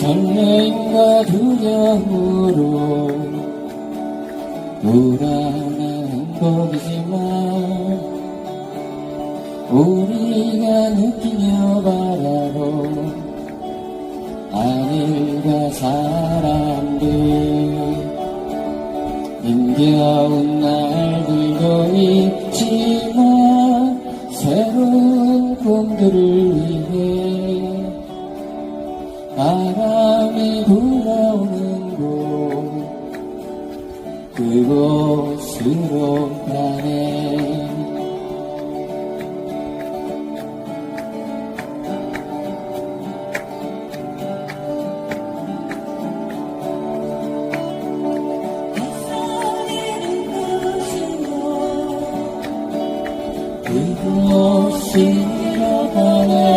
설렘과 두려움으로 불안한 법이지만 우리가 느끼며 바라고 하늘과 사람들 힘겨운 날들도 있지만 새로운 꿈들을 위해 바람이 불어오는 곳 그곳으로 가네 햇살이 부시고 그곳으로 가네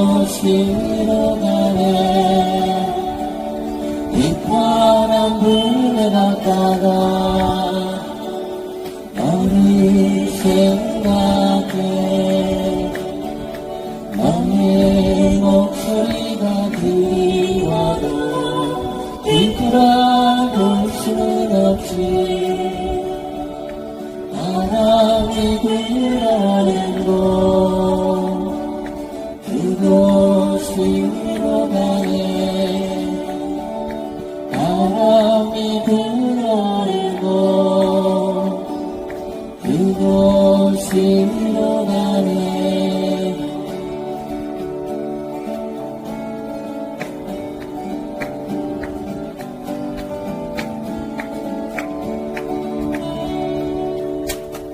곳으로 가네 빛바람 불에 갔다가 너를 생각해 너의 목소리가 그리워도 뒤돌아볼 수는 없지. 바람이 불어오는 곳